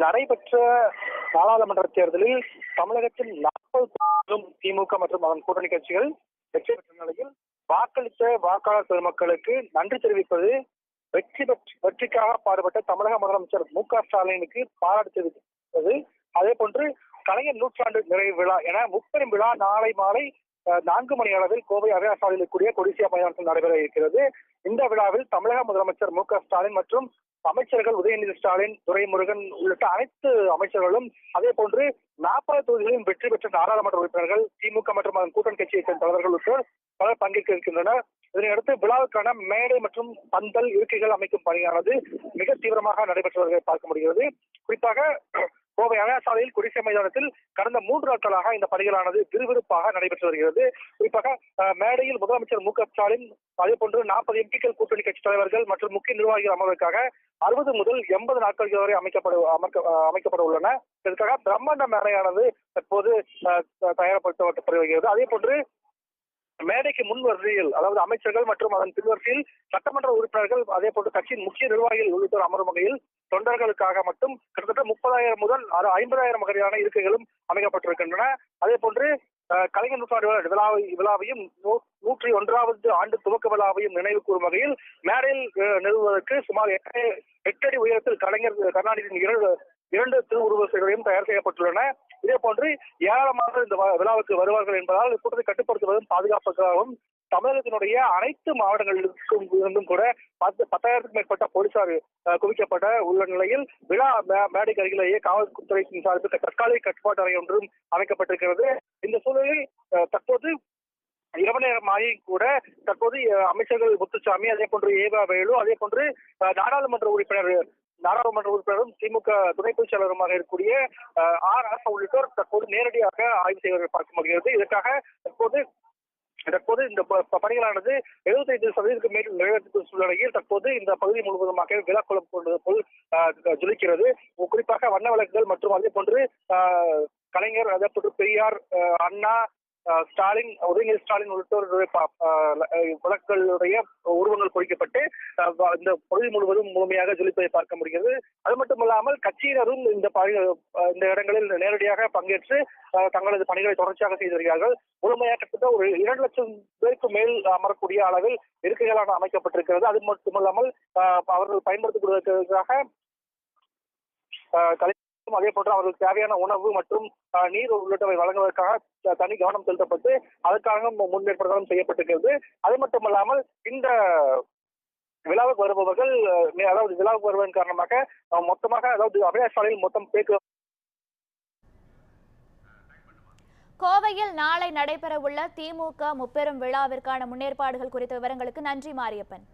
நடைபெற்ற நாடாளுமன்ற தேர்தலில் தமிழகத்தில் நாற்பது திமுக மற்றும் அதன் கூட்டணி கட்சிகள் வெற்றி பெற்ற நிலையில் வாக்களித்த வாக்காளர் பெருமக்களுக்கு நன்றி தெரிவிப்பது வெற்றி பெற்று வெற்றிக்காக பாடுபட்ட தமிழக முதலமைச்சர் மு க ஸ்டாலினுக்கு பாராட்டு தெரிவித்தது அதே போன்று கலைஞர் நூற்றாண்டு நிறைவு விழா என முப்பெரும் விழா நாளை மாலை நான்கு மணி அளவில் கோவை அவையா சாலையில் கொடிசியா மைதானத்தில் நடைபெற இருக்கிறது. இந்த விழாவில் தமிழக முதலமைச்சர் மு க ஸ்டாலின் மற்றும் அமைச்சர்கள் உதயநிதி ஸ்டாலின் துரைமுருகன் உள்ளிட்ட அனைத்து அமைச்சர்களும் அதே போன்று நாற்பது தொகுதிகளிலும் வெற்றி பெற்ற நாடாளுமன்ற உறுப்பினர்கள் திமுக மற்றும் அதன் கூட்டணி கட்சியைச் சேர்ந்த தலைவர்கள் உட்பட பலர் பங்கேற்க இருக்கின்றனர். இதனையடுத்து விழாவுக்கான மேடை மற்றும் பந்தல் இருக்கைகள் அமைக்கும் பணியானது மிக தீவிரமாக நடைபெற்று வருவதை பார்க்க முடிகிறது. குறிப்பாக கோவை அண்ணா சாலையில் குடிசை மைதானத்தில் கடந்த மூன்று நாட்களாக இந்த பணிகளானது விறுவிறுப்பாக நடைபெற்று வருகிறது. குறிப்பாக மேடையில் முதலமைச்சர் மு. க. ஸ்டாலின் அதே போன்று நாற்பது எம்பிக்கள் கூட்டணி கட்சி தலைவர்கள் மற்றும் முக்கிய நிர்வாகிகள் அமர்வதற்காக அறுபது முதல் எண்பது நாட்கள் வரை அமைக்கப்பட அமைக்கப்பட உள்ளன. இதற்காக பிரம்மாண்ட மேடையானது தற்போது அஹ், தயார்படுத்தப்பட்டு வருகிறது. அதே போன்று மேடைக்கு முன் வரிசையில் அதாவது அமைச்சர்கள் மற்றும் அதன் பின்வரிசையில் சட்டமன்ற உறுப்பினர்கள் அதே போன்று கட்சியின் முக்கிய நிர்வாகிகள் உள்ளிட்டோர் அமரும் வகையில் தொண்டர்களுக்காக மட்டும் கிட்டத்தட்ட முப்பதாயிரம் முதல் ஐம்பதாயிரம் வகையான இருக்கைகளும் அமைக்கப்பட்டிருக்கின்றன. அதே போன்று கலைஞர் நூற்றாண்டு விழா- விழாவை விழாவையும் நூ- நூற்றி ஒன்றாவது ஆண்டு துவக்க விழாவையும் நினைவு கூறும் வகையில் மேடையில் நிறுவுவதற்கு சுமார் எட்டு எட்டடி உயரத்தில் கலைஞர் கருணாநிதியின் இரண்டு வரிசைகளையும் தயார் செய்யப்பட்டுள்ளன. இதே போன்று ஏராளமாக இந்த விழாவுக்கு வருவார்கள் என்பதால் கூட்டத்தை கட்டுப்படுத்துவதும் பாதுகாப்புக்காகவும் தமிழகத்தினுடைய அனைத்து மாவட்டங்களுக்கும் இருந்தும் கூட பத்து பத்தாயிரத்துக்கும் மேற்பட்ட போலீசார் அஹ், குவிக்கப்பட உள்ள நிலையில் விழா மேடைக்கு அருகிலேயே காவல்துறை சார்பில் தற்காலிக கட்டுப்பாட்டு அறை ஒன்றும் அமைக்கப்பட்டிருக்கிறது. இந்த சூழலில் தற்போது இரவு நேரம் கூட தற்போது அமைச்சர்கள் முத்துசாமி அதே போன்று ஏவா வேலு அதே போன்று நாடாளுமன்ற உறுப்பினர் நாடாளுமன்ற உறுப்பினரும் திமுக துணை பொதுச் செயலருமாக இருக்கக்கூடிய ஆர் ஆசா உள்ளிட்டோர் தற்போது நேரடியாக ஆய்வு செய்வதை பார்க்க முடிகிறது. இதற்காக தற்போது தற்போது இந்த ப- ப- பணிகளானது எழுபத்தைந்து சதவீதத்துக்கு மேல் நிறைவேற்ற சூழ்நிலையில் தற்போது இந்த பகுதி முழுவதுமாக விழாக்குளம் கொண்டது போல் ஜொலிக்கிறது. குறிப்பாக வண்ண விளக்குகள் மற்றும் அதே போன்று கலைஞர் அதே போன்று பெரியார் அஹ், அண்ணா ஸ்டாலின் உதயநிதி ஸ்டாலின் உள்ளிட்டோருடைய விளக்குகளுடைய உருவங்கள் பொறிக்கப்பட்டு இந்த பகுதி முழுவதும் முழுமையாக ஜொலிப்பதை பார்க்க முடிகிறது. அது மட்டுமல்லாமல் கட்சியினரும் இந்த இந்த இடங்களில் நேரடியாக பங்கேற்று தங்களது பணிகளை தொடர்ச்சியாக செய்து வருகிறார்கள். முழுமையாக கிட்டத்தட்ட ஒரு இரண்டு லட்சம் பேருக்கு மேல் அமரக்கூடிய அளவில் இருக்கைகளான அமைக்கப்பட்டிருக்கிறது. அது மட்டுமல்லாமல் அவர்கள் பயன்படுத்திக் கொள்வதற்காக அதே போன்று அவர்களுக்கு தேவையான உணவு மற்றும் நீர் உள்ளிட்டவை வழங்குவதற்காக தனி கவனம் செலுத்தப்பட்டு அதற்காக முன்னேற்பாடுகளும் செய்யப்பட்டிருக்கிறது. அது மட்டுமல்லாமல் இந்த விழாவுக்கு வருபவர்கள் அதாவது விழாவுக்கு வருவதன் காரணமாக மொத்தமாக அதாவது அபிலாஷ் சாலையில் மொத்தம் பேக்கு கோவையில் நாளை நடைபெறவுள்ள திமுக முப்பெரும் விழாவிற்கான முன்னேற்பாடுகள் குறித்த விவரங்களுக்கு நன்றி மாரியப்பன்.